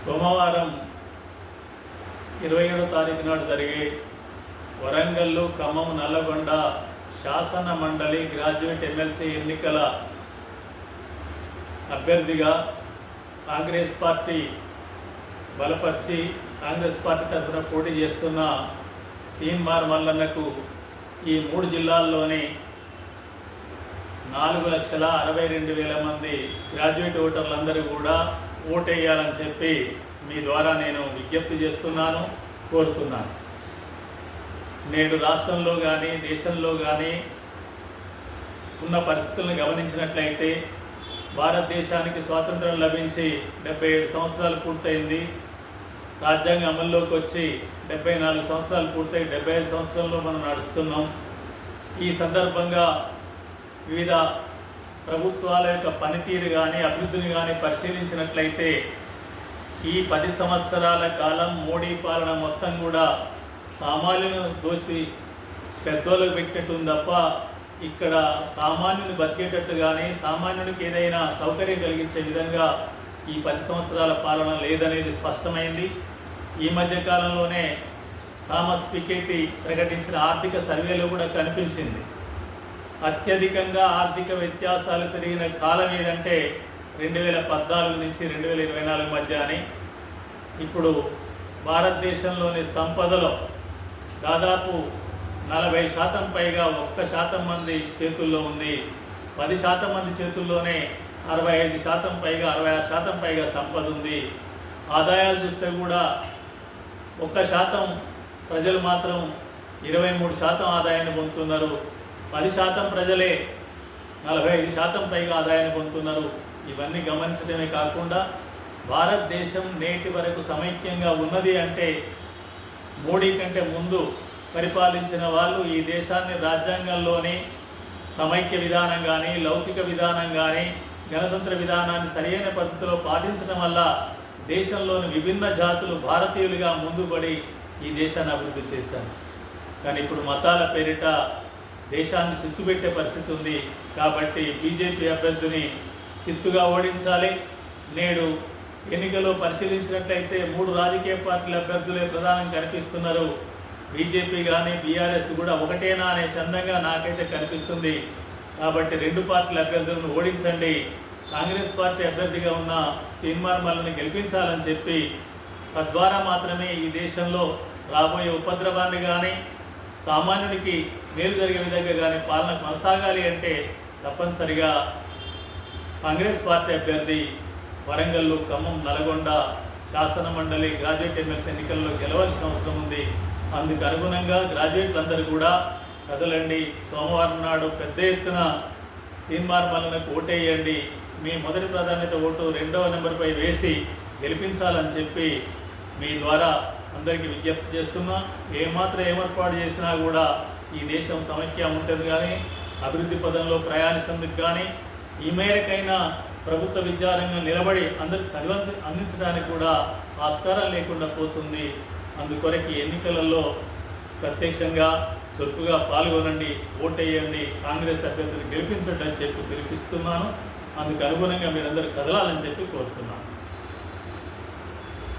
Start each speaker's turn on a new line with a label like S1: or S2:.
S1: సోమవారం ఇరవై ఏడో తారీఖు నాడు జరిగే వరంగల్లు ఖమ్మం నల్లగొండ శాసన మండలి గ్రాడ్యుయేట్ ఎమ్మెల్సీ ఎన్నికల అభ్యర్థిగా కాంగ్రెస్ పార్టీ బలపరిచి కాంగ్రెస్ పార్టీ తరఫున పోటీ చేస్తున్న తీన్మార్ మల్లన్నకు ఈ మూడు జిల్లాల్లోని నాలుగు లక్షల అరవై రెండు వేల మంది గ్రాడ్యుయేట్ ఓటర్లందరూ కూడా ఓటేయాలని చెప్పి మీ ద్వారా నేను విజ్ఞప్తి చేస్తున్నాను కోరుతున్నాను. నేడు రాష్ట్రంలో కానీ దేశంలో కానీ ఉన్న పరిస్థితులను గమనించినట్లయితే భారతదేశానికి స్వాతంత్రం లభించి డెబ్బై ఏడు సంవత్సరాలు పూర్తయింది. రాజ్యాంగం అమల్లోకి వచ్చి డెబ్బై నాలుగు సంవత్సరాలు పూర్తయి డెబ్బై ఐదు సంవత్సరంలో మనం నడుస్తున్నాం. ఈ సందర్భంగా వివిధ ప్రభుత్వాల యొక్క పనితీరు కానీ అభివృద్ధిని కానీ పరిశీలించినట్లయితే ఈ పది సంవత్సరాల కాలం మోడీ పాలన మొత్తం కూడా సామాన్యులను దోచి పెద్దోళ్ళకు పెట్టినట్టు తప్ప ఇక్కడ సామాన్యుని బతికేటట్టు కానీ సామాన్యుడికి ఏదైనా సౌకర్యం కలిగించే విధంగా ఈ పది సంవత్సరాల పాలన లేదనేది స్పష్టమైంది. ఈ మధ్య కాలంలోనే థామస్ పికెట్టి ప్రకటించిన ఆర్థిక సర్వేలో కూడా కనిపించింది. అత్యధికంగా ఆర్థిక వ్యత్యాసాలు పెరిగిన కాలం ఏదంటే రెండు వేల పద్నాలుగు నుంచి రెండు వేల ఇరవై నాలుగు మధ్య అని. ఇప్పుడు భారతదేశంలోని సంపదలో దాదాపు నలభై శాతం పైగా ఒక్క శాతం మంది చేతుల్లో ఉంది. పది శాతం మంది చేతుల్లోనే అరవై ఐదు శాతం పైగా అరవై ఆరు శాతం పైగా సంపద ఉంది. ఆదాయాలు చూస్తే కూడా ఒక్క శాతం ప్రజలు మాత్రం ఇరవై మూడు శాతం ఆదాయాన్ని పొందుతున్నారు. పది శాతం ప్రజలే నలభై ఐదు శాతం పైగా ఆదాయాన్ని పొందుతున్నారు. ఇవన్నీ గమనించడమే కాకుండా భారతదేశం నేటి వరకు సమైక్యంగా ఉన్నది అంటే మోడీ కంటే ముందు పరిపాలించిన వాళ్ళు ఈ దేశాన్ని రాజ్యాంగంలోని సమైక్య విధానం కానీ లౌకిక విధానం కానీ గణతంత్ర విధానాన్ని సరైన పద్ధతిలో పాటించడం వల్ల దేశంలోని విభిన్న జాతులు భారతీయులుగా ముందుపడి ఈ దేశాన్ని అభివృద్ధి చేశారు. కానీ ఇప్పుడు మతాల పేరిట దేశాన్ని చిచ్చుపెట్టే పరిస్థితి ఉంది. కాబట్టి బీజేపీ అభ్యర్థిని చిత్తుగా ఓడించాలి. నేడు ఎన్నికలో పరిశీలించినట్లయితే మూడు రాజకీయ పార్టీల అభ్యర్థులే ప్రధానం కనిపిస్తున్నారు. బీజేపీ కానీ బీఆర్ఎస్ కూడా ఒకటేనా అనే చందంగా నాకైతే కనిపిస్తుంది. కాబట్టి రెండు పార్టీల అభ్యర్థులను ఓడించండి. కాంగ్రెస్ పార్టీ అభ్యర్థిగా ఉన్న తీర్మార్మల్ని గెలిపించాలని చెప్పి తద్వారా మాత్రమే ఈ దేశంలో రాబోయే ఉపద్రవాన్ని కానీ సామాన్యుడికి మేలు జరిగే విధంగా కానీ పాలన కొనసాగాలి అంటే తప్పనిసరిగా కాంగ్రెస్ పార్టీ అభ్యర్థి వరంగల్లు ఖమ్మం నల్గొండ శాసన మండలి గ్రాడ్యుయేట్ ఎమ్మెల్సీ ఎన్నికల్లో గెలవాల్సిన అవసరం ఉంది. అందుకు అనుగుణంగా గ్రాడ్యుయేట్లందరూ కూడా కదలండి. సోమవారం నాడు పెద్ద ఎత్తున తీన్మార్ ఓటేయండి. మీ మొదటి ప్రాధాన్యత ఓటు రెండవ నెంబర్పై వేసి గెలిపించాలని చెప్పి మీ ద్వారా అందరికీ విజ్ఞప్తి చేస్తున్నా ఏమాత్రం ఏమర్పాటు చేసినా కూడా ఈ దేశం సమైక్య ఉంటుంది కానీ అభివృద్ధి పదంలో ప్రయాణిస్తేందుకు కానీ ఈ మేరకైనా ప్రభుత్వ విద్యారంగం నిలబడి అందరికి చదివంత అందించడానికి కూడా ఆస్కారం లేకుండా పోతుంది. అందుకొరకు ఎన్నికలలో ప్రత్యక్షంగా చురుకుగా పాల్గొనండి ఓటేయండి కాంగ్రెస్ అభ్యర్థిని గెలిపించండి అని చెప్పి పిలిపిస్తున్నాను. అందుకు అనుగుణంగా మీరందరూ కదలాలని చెప్పి కోరుతున్నాను.